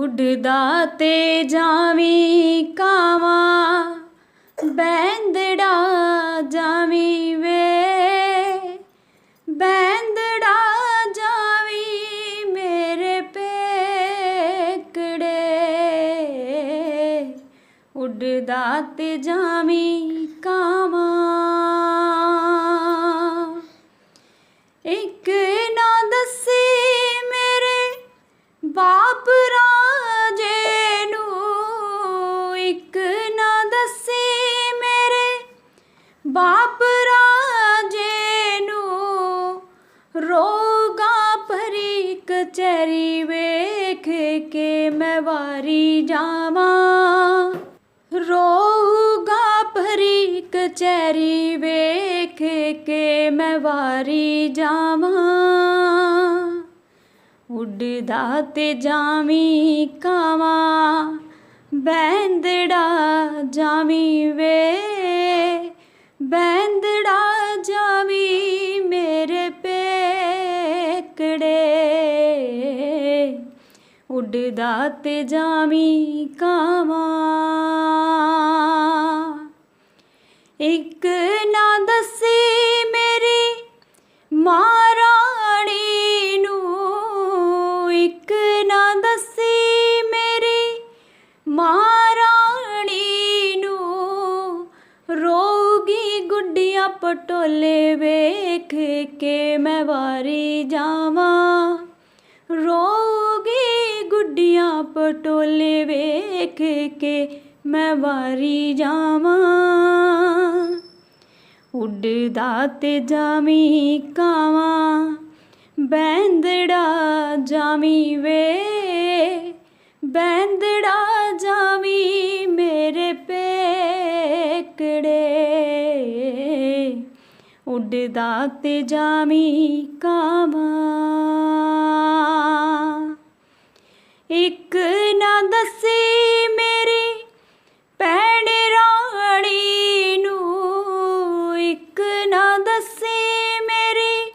ਉੱਡਦਾ ਤੇ ਜਾਵੀਂ ਕਾਵਾਂ, ਬੈਂਦੜਾ ਜਾਵੀਂ ਵੇ। ਬੈਂਦੜਾ ਜਾਵੀਂ ਮੇਰੇ ਪੇਕੜੇ। ਉੱਡਦਾ ਤੇ ਜਾਵੀਂ ਕਾਵਾਂ। ਇੱਕ ਨਾ ਦੱਸੀ ਮੇਰੇ ਬਾਪ ਰਾਜੇ ਬਾਪ ਰਾਜੇ ਨੂੰ ਰੋਗਾ ਭਰੀ ਕਚਰੀ ਵੇਖ ਕੇ ਮੈਂ ਵਾਰੀ ਜਾਵਾਂ। ਰੋਗਾ ਭਰੀ ਕਚਰੀ ਵੇਖ ਕੇ ਮੈਂ ਵਾਰੀ ਜਾਵਾਂ। ਉੱਡਦਾ ਤੇ ਜਾਵੀਂ ਕਾਵਾਂ ਬੈਂਦੜਾ ਜਾਵੀਂ ਵੇ। ਬੈਂਦੜਾ ਜਾਵੀਂ ਮੇਰੇ ਪੇਕੜੇ। ਉੱਡਦਾ ਤੇ ਜਾਵੀਂ ਕਾਵਾਂ। ਇੱਕ ਨਾ ਦੱਸੀ ਗੁੱਡੀਆਂ ਪਟੋਲੇ ਵੇਖ ਕੇ ਮੈਂ ਵਾਰੀ ਜਾਵਾਂ। ਰੋਗੀ ਗੁੱਡੀਆਂ ਪਟੋਲੇ ਵੇਖ ਕੇ ਮੈਂ ਵਾਰੀ ਜਾਵਾਂ। ਉੱਡਦਾ ਤੇ ਜਾਵੀਂ ਕਾਵਾਂ, ਬੈਂਦੜਾ ਜਾਵੀਂ ਵੇ, ਬੈਂਦੜਾ ਉੱਡਦਾ ਤੇ ਜਾਵੀਂ ਕਾਵਾਂ। ਇੱਕ ਨਾ ਦੱਸੀ ਮੇਰੀ ਭੈਣ ਰਾਣੀ ਨੂੰ। ਇੱਕ ਨਾ ਦੱਸੀ ਮੇਰੀ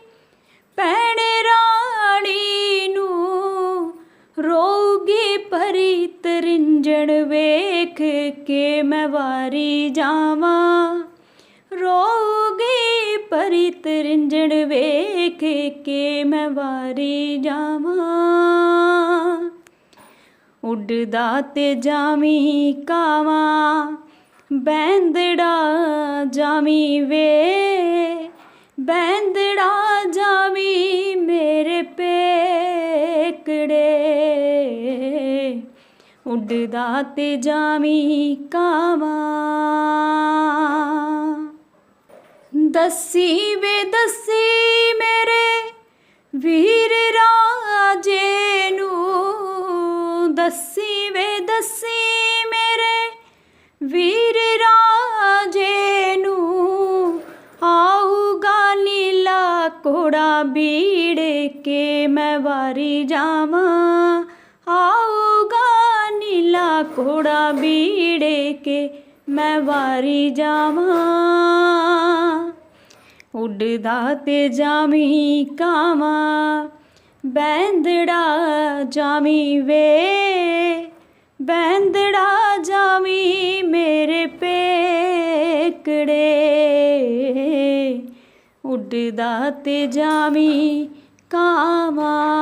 ਭੈਣ ਰਾਣੀ ਨੂੰ। ਰੋਗੀ ਭਰੀ ਤਰਿੰਜਣ ਵੇਖ ਕੇ ਮੈਂ ਵਾਰੀ ਜਾਵਾਂ। ਰੋਗੀ ਭਰੀ ਤਰਿੰਜਣ ਵੇਖ ਕੇ ਮੈਂ ਵਾਰੀ ਜਾਵਾਂ। ਉੱਡਦਾ ਤੇ ਜਾਵੀਂ ਕਾਵਾਂ ਬੈਂਦੜਾ ਜਾਵੀਂ ਵੇ। ਬੈਂਦੜਾ ਜਾਵੀਂ ਮੇਰੇ ਪੇਕੜੇ। ਉੱਡਦਾ ਤੇ ਜਾਵੀਂ ਕਾਵਾਂ। ਦੱਸੀ ਵੇ ਦੱਸੀ ਮੇਰੇ ਵੀਰ ਰਾਜੇ ਨੂੰ। ਦੱਸੀ ਵੇ ਦੱਸੀ ਮੇਰੇ ਵੀਰ ਰਾਜੇ ਨੂੰ। ਆਊਗਾ ਨੀਲਾ ਕੋੜਾ ਬੀੜ ਕੇ ਮੈਂ ਵਾਰੀ ਜਾਵਾਂ। ਆਊਗਾ ਨੀਲਾ ਕੋੜਾ ਬੀੜ ਕੇ ਮੈਂ ਵਾਰੀ ਜਾਵਾਂ। ਉੱਡਦਾ ਤੇ ਜਾਵੀਂ ਕਾਵਾਂ ਬੈਂਦੜਾ ਜਾਵੀਂ ਵੇ ਬੈਂਦੜਾ ਜਾਵੀਂ ਮੇਰੇ ਪੇਕੜੇ। ਉੱਡਦਾ ਤੇ ਜਾਮੀ ਕਾਵਾਂ।